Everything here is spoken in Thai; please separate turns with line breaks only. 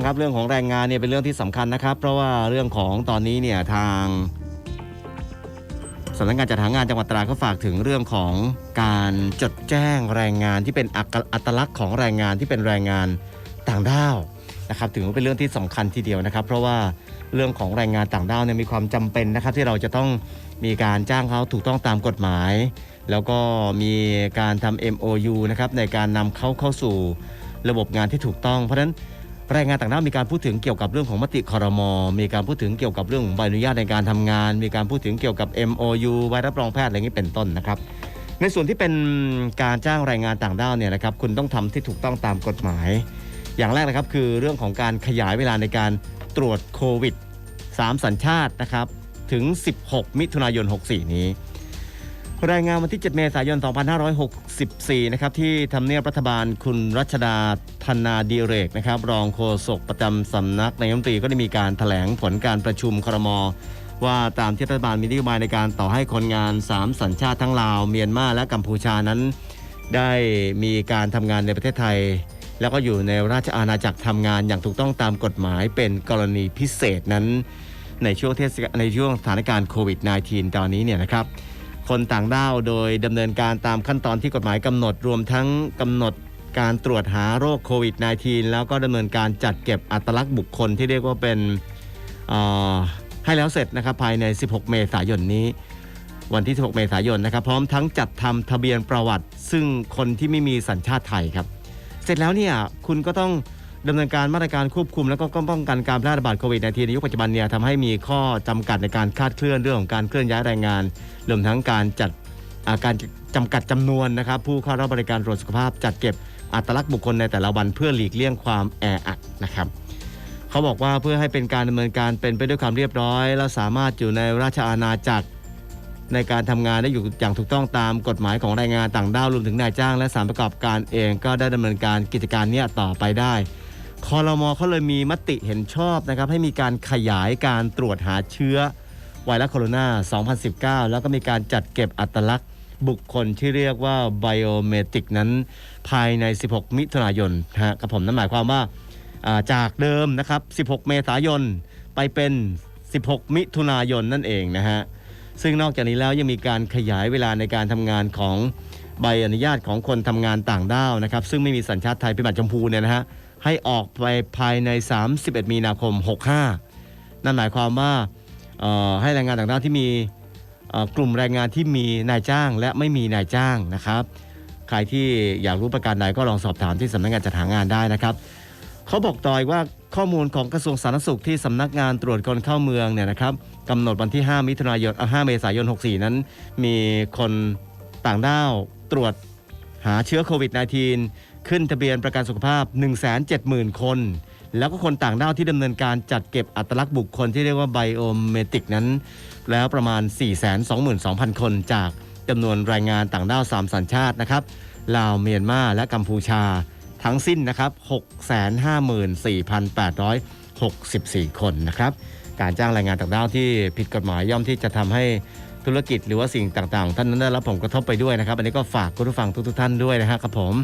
งครับเรื่องของแรงงานเนี่ยเป็นเรื่องที่สำคัญนะครับ เพราะว่าเรื่องของตอนนี้เนี่ยทางสำนักงานจัดหางานจังหวัดตราดก็ฝากถึงเรื่องของการจดแจ้งแรงงานที่เป็นอักอัตลักษณ์ของแรงงานที่เป็นแรงงานต่างด้าวนะครับถือว่าเป็นเรื่องที่สำคัญทีเดียวนะครับ เพราะว่าเรื่องของแรงงานต่างด้าวเนี่ยมีความจำเป็นนะครับ ที่เราจะต้องมีการจ้างเขาถูกต้องตามกฎหมาย แล้วก็มีการทำ MOU นะครับในการนำเขาเข้าสู่ระบบงานที่ถูกต้อง เพราะฉะนั้น แรงงานต่างด้าวมีการพูดถึงเกี่ยวกับเรื่องของมติคอรมอมีการพูดถึงเกี่ยวกับเรื่องของใบอนุญาตในการทำงาน มีการพูดถึงเกี่ยวกับ MOU ใบรับรองแพทย์อะไรอย่างนี้เป็นต้นนะครับ ในส่วนที่เป็นการจ้างแรงงานต่างด้าวเนี่ยนะครับคุณต้องทำที่ถูกต้องตามกฎหมาย อย่างแรกนะครับคือเรื่องของการขยายเวลาในการตรวจโควิด 3 สัญชาตินะครับถึง 16 มิถุนายน 64 นี้ รายงานวันที่ 7 เมษายน 2564 นะครับที่ทำเนียบรัฐบาลคุณรัชดาธนาดีเรกนะครับรองโฆษกประจำสำนักนายกรัฐมนตรีก็ได้มีการแถลงผลการประชุมครม ว่าตามที่รัฐบาลมีนโยบายในการต่อให้คนงาน 3 สัญชาติทั้งลาว เมียนมาและกัมพูชานั้น ได้มีการทำงานในประเทศไทย แล้วก็อยู่ในราชอาณาจักรทำงานอย่างถูกต้องตามกฎหมายเป็นกรณีพิเศษนั้น ในช่วงเทศกาลในช่วงสถานการณ์โควิด -19 ตอนนี้เนี่ยนะครับ คนต่างด้าวโดยดำเนินการตามขั้นตอนที่กฎหมายกำหนดรวมทั้งกำหนดการตรวจหาโรคโควิด -19 แล้วก็ดำเนินการจัดเก็บอัตลักษณ์บุคคลที่เรียกว่าเป็นให้แล้วเสร็จนะครับภายใน 16 เมษายนนี้ วันที่ 16 เมษายนนะครับ พร้อมทั้งจัดทำทะเบียนประวัติ ซึ่งคนที่ไม่มีสัญชาติไทยครับ เสร็จแล้วเนี่ยคุณก็ต้อง ดำเนินการมาตรการควบคุม แล้วก็ป้องกันการแพร่ระบาดโควิด -19 ในยุคปัจจุบันเนี่ยทำให้มีข้อจำกัดในการคาดเคลื่อนเรื่องของการเคลื่อนย้ายแรงงานรวมทั้งการจัดาการจำกัดจำนวนนะครับ ผู้เข้ารับบริการตรวจสุขภาพ จัดเก็บอัตลักษณ์บุคคลในแต่ละวันเพื่อหลีกเลี่ยงความแออัดนะครับเขาบอกว่าเพื่อให้เป็นการดำเนินการเป็นไปด้วยความเรียบร้อย และสามารถอยู่ในราชอาณาจักรในการทำงานได้อยู่อย่างถูกต้องตามกฎหมายของแรงงานต่างด้าวรวมถึงนายจ้าง และสารประกอบการเองก็ได้ดำเนินการกิจการนี้ต่อไปได้ คอรมอเขาเลยมีมติเห็นชอบนะครับ ให้มีการขยายการตรวจหาเชื้อไวรัสโคโรนา 2019 แล้วก็มีการจัดเก็บอัตลักษณ์บุคคลที่เรียกว่าไบโอเมตริกนั้น ภายใน 16 มิถุนายนฮะกับผมนั่นหมายความว่าอ่าจากเดิมนะครับ 16 เมษายนไปเป็น 16 มิถุนายนนั่นเองนะฮะซึ่งนอกจากนี้แล้วยังมีการขยายเวลาในการทำงานของ ใบอนุญาตของคนทำงานต่างด้าวนะครับ ซึ่งไม่มีสัญชาติไทยเป็นบัตรชมพูเนี่ยนะฮะให้ออกไปภายใน 31 มีนาคม 65 นั่นหมายความว่าให้แรงงานต่างด้าวที่มีกลุ่มแรงงานที่มีนายจ้างและไม่มีนายจ้างนะครับ ใครที่อยากรู้ประการใดก็ลองสอบถามที่สำนักงานจัดหางานได้นะครับเขาบอกต่อยว่าข้อมูลของกระทรวงสาธารณสุขที่สำนักงานตรวจคนเข้าเมืองเนี่ยนะครับกำหนดวันที่ 5 มิถุนายนอะ5เมษายน 64 นั้น มีคน ต่างด้าวตรวจหาเชื้อโควิด -19 ขึ้นทะเบียนประกันสุขภาพ 170,000 คน แล้วก็คนต่างด้าวที่ดำเนินการจัดเก็บอัตลักษณ์บุคคลที่เรียกว่าไบโอเมติกนั้น แล้วประมาณ 422,000 คนจากจำนวนแรงงานต่างด้าว 3 สัญชาตินะครับลาวเมียนมาและกัมพูชาทั้งสิ้นนะครับ654,864 คนนะครับ การจ้างแรงงานต่างด้าวที่ผิดกฎหมายย่อมที่จะทำให้ ธุรกิจหรือว่าสิ่งต่างๆ ท่านนั้นได้รับผลกระทบไปด้วยนะครับ อันนี้ก็ฝากคุณผู้ฟังทุกๆท่านด้วยนะครับครับผม